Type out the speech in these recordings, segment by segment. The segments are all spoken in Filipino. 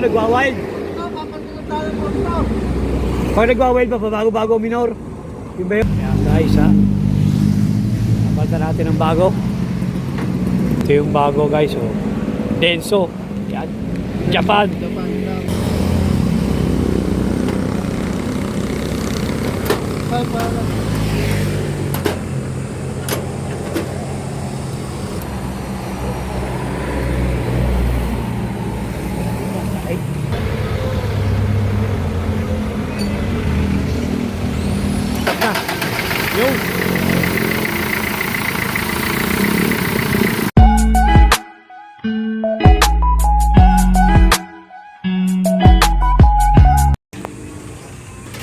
Nagwa-wild. Ito, ito. Pag nagwa-wild pa, bago-bago ang minor. Yung ba yun? Ayan guys ha. Napalta natin ng bago. Ito yung bago guys oh. Denso. Yan. Japan. Japan lang.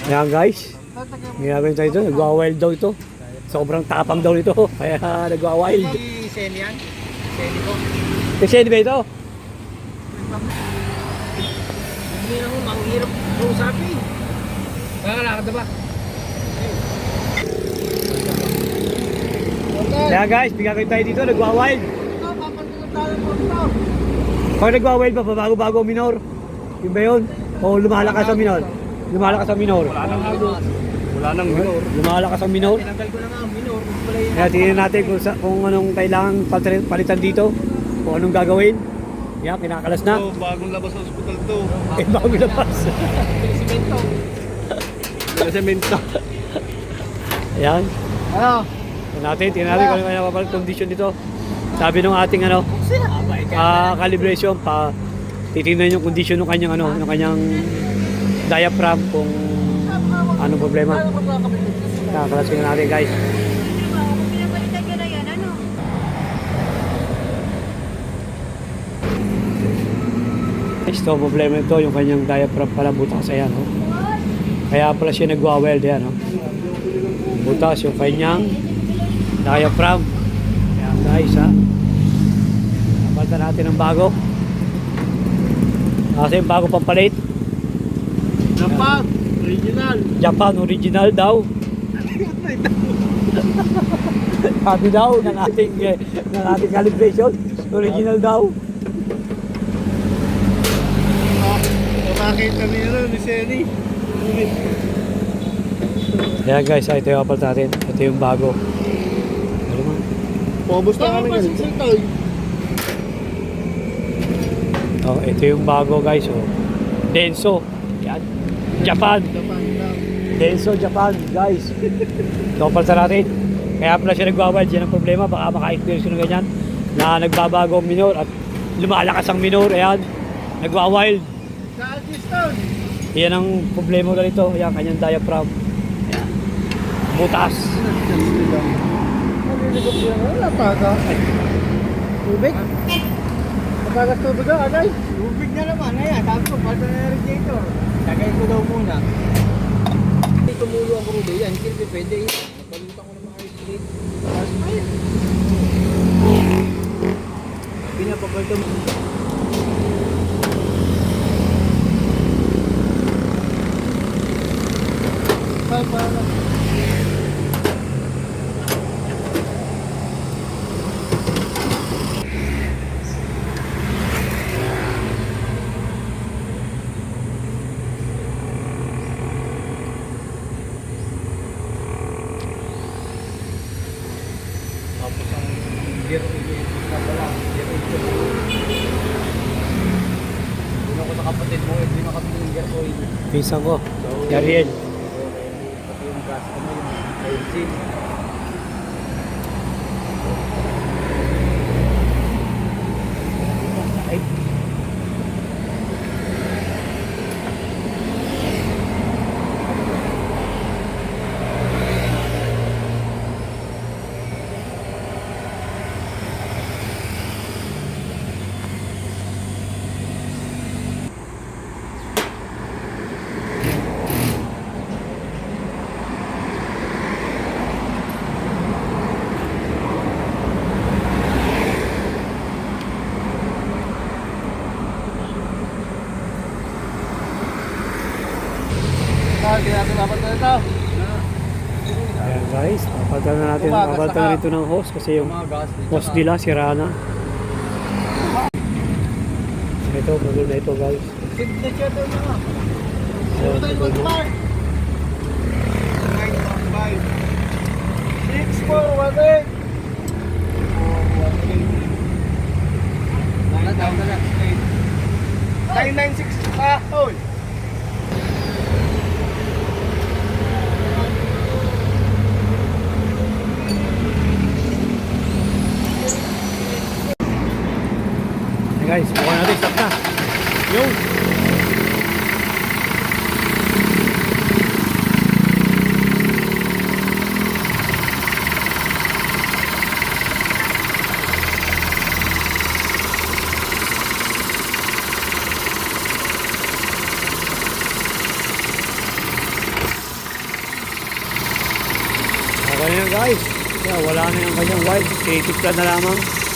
Ayan guys. Gagawin tayo ito. Nagwa-wild daw ito. Sobrang tapang daw nito. Kaya nagwa-wild. Si Seni yan? Seni ko. Kasi di ba ito? Hindi na mo, manghirap usapin. Kakalakad na ba? Kaya guys, may gagawin tayo dito. Nagwa-wild. Ito, papagulong tayo po ito. Pag nagwa-wild pa, bago-bago minor. Yung ba yun? O lumalakas ang minor? Lumalakas ang minor. Wala nang agos. Wala nang minor. Lumalakas ang minor. Tinanggal ko na nga ang minor. Kaya tingnan natin kung, sa, kung anong kailangan pal- palitan dito. Kung anong gagawin. Yan, kinakalas na. So, bagong labas sa ospital to. Eh, bago labas. Simento. Wala semento. Ayan. Ano? Tingnan natin, tingnan natin kung ano papalit condition dito. Sabi nung ating ano, ah, calibration pa titingnan yung condition ng kanyang ano, ng kanyang diaphragm kung anong problema. Kakalasin na natin guys. Ano? Ito, problema ito, yung kanyang diaphragm pala butas, ayan, oh. Kaya pala siya nagwa-weld, yan, oh. Butas yung kanyang diaphragm. Ayan, guys, ha. Napalta natin ng bago. Kasi bago pampalit. Napag. Original. Japan original daw. Sabi daw ng ating, eh, ng ating calibration, original daw. Nakakita niyo rin ni Seni. Kaya guys, ah, ito yung apal natin. Ito yung bago. Pumabos na kami ngayon. Oh, ito yung bago guys. Oh. Denso. Japan. Japan lang. Denso Japan guys. Ito ang palta natin. Kaya pala siya nagwawild. Yan ang problema. Baka maka-experience ko ng ganyan. Na nagbabago ang minor at lumalakas ang minor. Ayan. Nagwawild. Sa Algiston. Yan ang problema na nito. Yan, kanyang diaphragm. Ayan. Butas. Wala taga. Tubig? Matagas tubig ka, agay. Tubig na naman. Ayan, tapos palta na yung radiator. Lagay ko daw muna. Hindi tumulo ang rudo yan. Hindi pwede. Napalutan ko ng mga radiator. Tapos, ayun. Pinapapalta mo. Doon ako sa kapatid mo, hindi makabili ng gear oil. Pinsan ko. So, Yariel. Pati yung gas, ano yung benzene. Ayan guys, papalitan na natin, papalitan na na ka. ito ng hose kasi yung hose nila sira na. Ito, bago na ito guys. Signature daw niya nga. So, Ano tayo mag-mark? 915 996 ah, tol. Okay na yan guys. Yeah, wala na yung kanyang wild. Titik na lamang.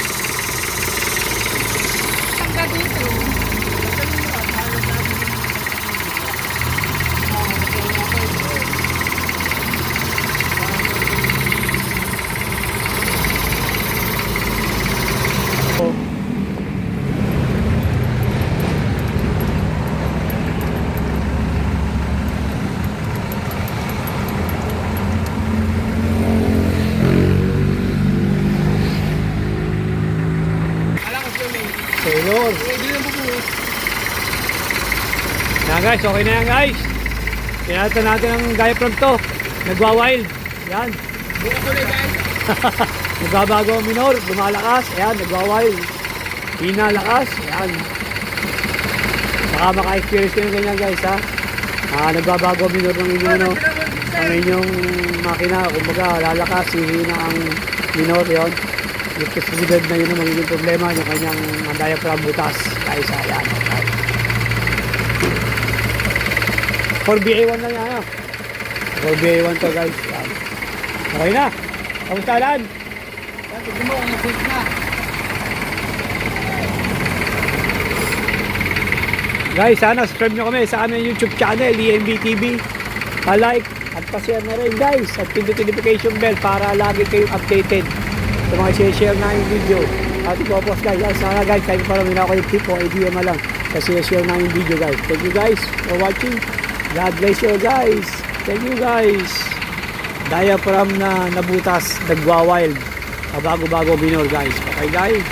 Yan guys, okay na yan guys. Pinatan natin ang diaphragm to. Nagwa-wild. Yan. Buka guys. Nagbabago ang minor. Lumalakas. Ayan, nagwa-wild. Hina lakas. Ayan. Baka maka-experience kayo ng ganyan guys ha. Ah, nagbabago ang minor ng inyong ano. Ang inyong makina. Kumbaga, lalakas. Hihina ang minor yon. Posibilidad na yun ang magiging problema yung kanyang ang diaphragm butas. Guys, ayan. Okay. 4BA1 lang yan. ah. 4BA1 to guys. Yan. Okay na. Kamusta Alan? Tignan mo, ang safe na. Guys, sana subscribe nyo kami sa aming YouTube channel, EMB TV. Pa-like at pa-share na rin guys. At pindot notification bell para lagi kayong updated sa mga share na yung video. At ipopost guys. Yan, sana guys, kahit parang may ako yung tip o idea man lang kasi share na yung video guys. Thank you guys for watching. God bless you guys. Thank you guys. Diaphragm na nabutas, nagwa-wild. Bago-bago binor guys. Okay guys?